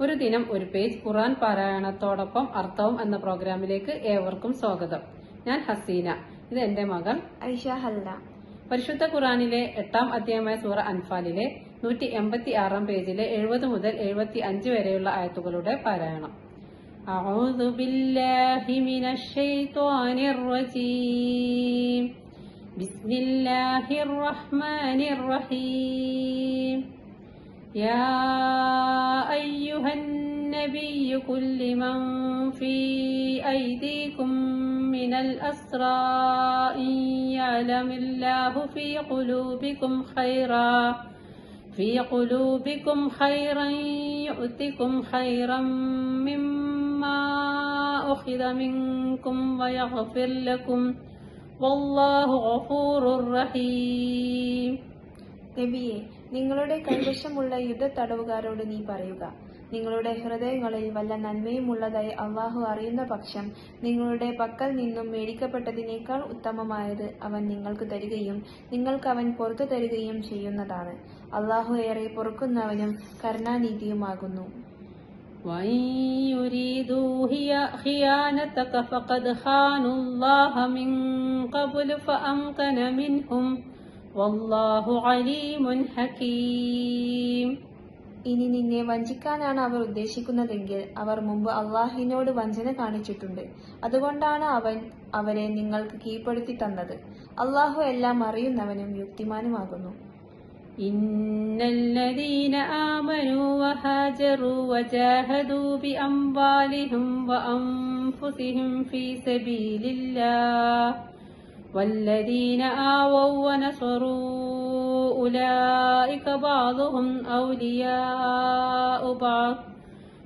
ഒരു ദിനം ഒരു പേജ് ഖുറാൻ പാരായണത്തോടൊപ്പം അർത്ഥവും എന്ന പ്രോഗ്രാമിലേക്ക് ഏവർക്കും സ്വാഗതം ഞാൻ ഹസീന ഇത് എന്റെ മകൾ ഐഷ ഹല്ല പരിശുദ്ധ ഖുറാനിലെ എട്ടാം അധ്യായമായ സൂറ അൻഫാലിലെ നൂറ്റി എൺപത്തി ആറാം പേജിലെ എഴുപത് മുതൽ എഴുപത്തി അഞ്ച് വരെയുള്ള ആയത്തുകളുടെ പാരായണം أعوذ بالله من الشيطان الرجيم بسم الله الرحمن الرحيم يا أيها النبي كل من في أيديكم من الأسرى إن يعلم الله في قلوبكم خيرا في قلوبكم خيرا يؤتكم خيرا مما أخذ منكم ويغفر لكم والله غفور رحيم. നബിയെ നിങ്ങളുടെ കൈവശമുള്ള യുദ്ധ തടവുകാരോട് നീ പറയുക. നിങ്ങളുടെ ഹൃദയങ്ങളിൽ വല്ല നന്മയും ഉള്ളതായി അള്ളാഹു അറിയുന്ന പക്ഷം നിങ്ങളുടെ പക്കൽ നിന്നും മേടിക്കപ്പെട്ടതിനേക്കാൾ ഉത്തമമായത് അവൻ നിങ്ങൾക്ക് തരികയും നിങ്ങൾക്ക് അവൻ പുറത്തു തരികയും ചെയ്യുന്നതാണ്. അള്ളാഹു ഏറെ പൊറുക്കുന്നവനും കരുണാനിധിയുമാകുന്നു. ഖിയാനതക ഖാനുല്ലാഹ മിൻ من قبل فأمكن منهم والله عليم حكيم ഇനി നിന്നെ വഞ്ചിക്കാനാണ് അവർ ഉദ്ദേശിക്കുന്നതെങ്കിൽ അവർ മുമ്പ് അള്ളാഹിനോട് വഞ്ചന കാണിച്ചിട്ടുണ്ട് അതുകൊണ്ടാണ് അവൻ അവരെ നിങ്ങൾക്ക് കീഴ്പ്പെടുത്തി തന്നത് അള്ളാഹു എല്ലാം അറിയുന്നവനും യുക്തിമാനുമാകുന്നു إن الذين آمنوا وهاجروا وجاهدوا بأموالهم وأنفسهم في سبيل الله والذين آووا ونصروا أولئك بعضهم أولياء بعض.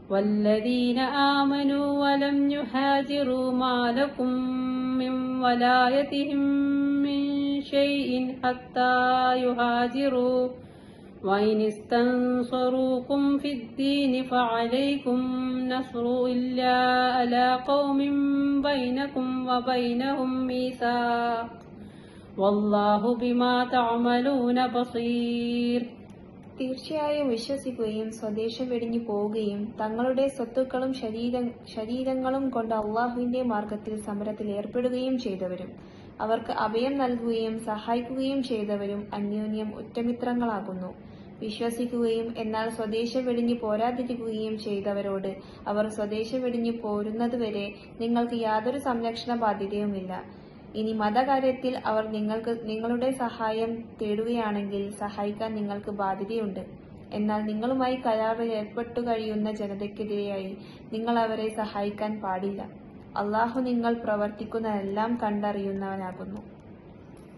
والذين آمنوا ولم يهاجروا ما لكم من ولايتهم من شيء حتى يهاجروا. وإن استنصروكم في الدين فعليكم نصر إلا على قوم بينكم وبينهم ميثاق والله بما تعملون بصير തീർച്ചയായും വിശ്വസിക്കുകയും സ്വദേശം വെടിഞ്ഞു പോവുകയും തങ്ങളുടെ സ്വത്തുക്കളും ശരീര ശരീരങ്ങളും കൊണ്ട് അള്ളാഹുവിന്റെ മാർഗത്തിൽ സമരത്തിൽ ഏർപ്പെടുകയും ചെയ്തവരും അവർക്ക് അഭയം നൽകുകയും സഹായിക്കുകയും ചെയ്തവരും അന്യോന്യം ഉറ്റമിത്രങ്ങളാകുന്നു വിശ്വസിക്കുകയും എന്നാൽ സ്വദേശം വെടിഞ്ഞു പോരാതിരിക്കുകയും ചെയ്തവരോട് അവർ സ്വദേശം വെടിഞ്ഞു പോരുന്നതുവരെ നിങ്ങൾക്ക് യാതൊരു സംരക്ഷണ ബാധ്യതയുമില്ല. ഇനി മതകാര്യത്തിൽ അവർ നിങ്ങൾക്ക് നിങ്ങളുടെ സഹായം തേടുകയാണെങ്കിൽ സഹായിക്കാൻ നിങ്ങൾക്ക് ബാധ്യതയുണ്ട്. എന്നാൽ നിങ്ങളുമായി കരാറിൽ ഏർപ്പെട്ടു കഴിയുന്ന ജനതയ്ക്കെതിരെയായി നിങ്ങൾ അവരെ സഹായിക്കാൻ പാടില്ല. അള്ളാഹു നിങ്ങൾ പ്രവർത്തിക്കുന്നതെല്ലാം കണ്ടറിയുന്നവനാകുന്നു.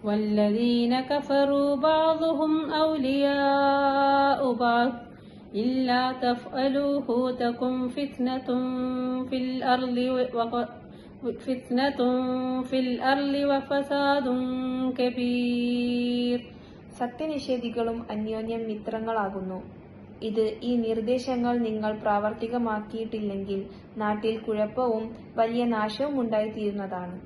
والذين كفروا بعضهم أولياء بعض إلا تفعلوه تكن فتنة في الأرض وق- فتنة في الأرض وفساد كبير സത്യനിഷേധികളും അന്യോന്യം മിത്രങ്ങളാകുന്നു ഇത് ഈ നിർദ്ദേശങ്ങൾ നിങ്ങൾ പ്രാവർത്തികമാക്കിയിട്ടില്ലെങ്കിൽ നാട്ടിൽ കുഴപ്പവും വലിയ നാശവും ഉണ്ടായിത്തീരുന്നതാണ്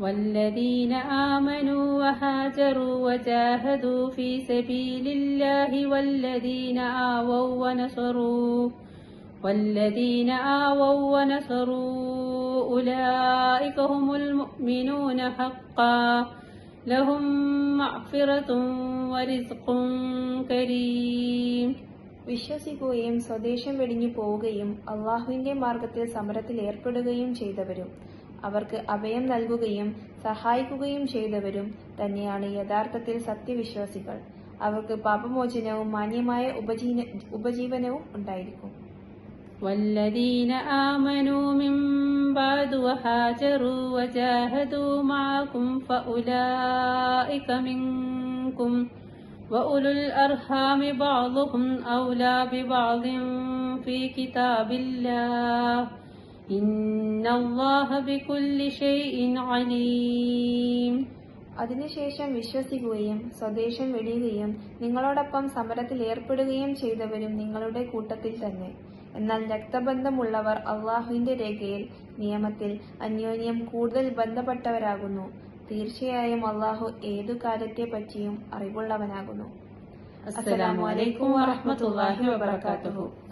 والذين آمنوا وهاجروا وجاهدوا في سبيل الله والذين آووا ونصروا والذين آووا ونصروا أولئك هم المؤمنون حقا لهم مغفرة ورزق كريم വിശ്വസിക്കുകയും സ്വദേശം വെടിഞ്ഞു പോവുകയും അള്ളാഹുവിന്റെ മാർഗത്തിൽ സമരത്തിൽ ഏർപ്പെടുകയും ചെയ്തവരും അവർക്ക് അഭയം നൽകുകയും സഹായിക്കുകയും ചെയ്തവരും തന്നെയാണ് യഥാർത്ഥത്തിൽ സത്യവിശ്വാസികൾ അവർക്ക് പാപമോചനവും മാന്യമായ ഉപജീവന ഉപജീവനവും ഉണ്ടായിരിക്കും والذين آمنوا من بعد وهاجروا وجاهدوا معكم فأولئك منكم وأولو الأرحام بعضهم أولى ببعض في كتاب الله അതിനുശേഷം വിശ്വസിക്കുകയും സ്വദേശം വെടിയുകയും നിങ്ങളോടൊപ്പം സമരത്തിൽ ഏർപ്പെടുകയും ചെയ്തവരും നിങ്ങളുടെ കൂട്ടത്തിൽ തന്നെ. എന്നാൽ രക്തബന്ധമുള്ളവർ അള്ളാഹുവിന്റെ രേഖയിൽ നിയമത്തിൽ അന്യോന്യം കൂടുതൽ ബന്ധപ്പെട്ടവരാകുന്നു. തീർച്ചയായും അള്ളാഹു ഏതു കാര്യത്തെ പറ്റിയും അറിവുള്ളവനാകുന്നു അസ്സലാമലൈക്കും വാഹമത്തല്ലാഹി വബറകാതുഹു.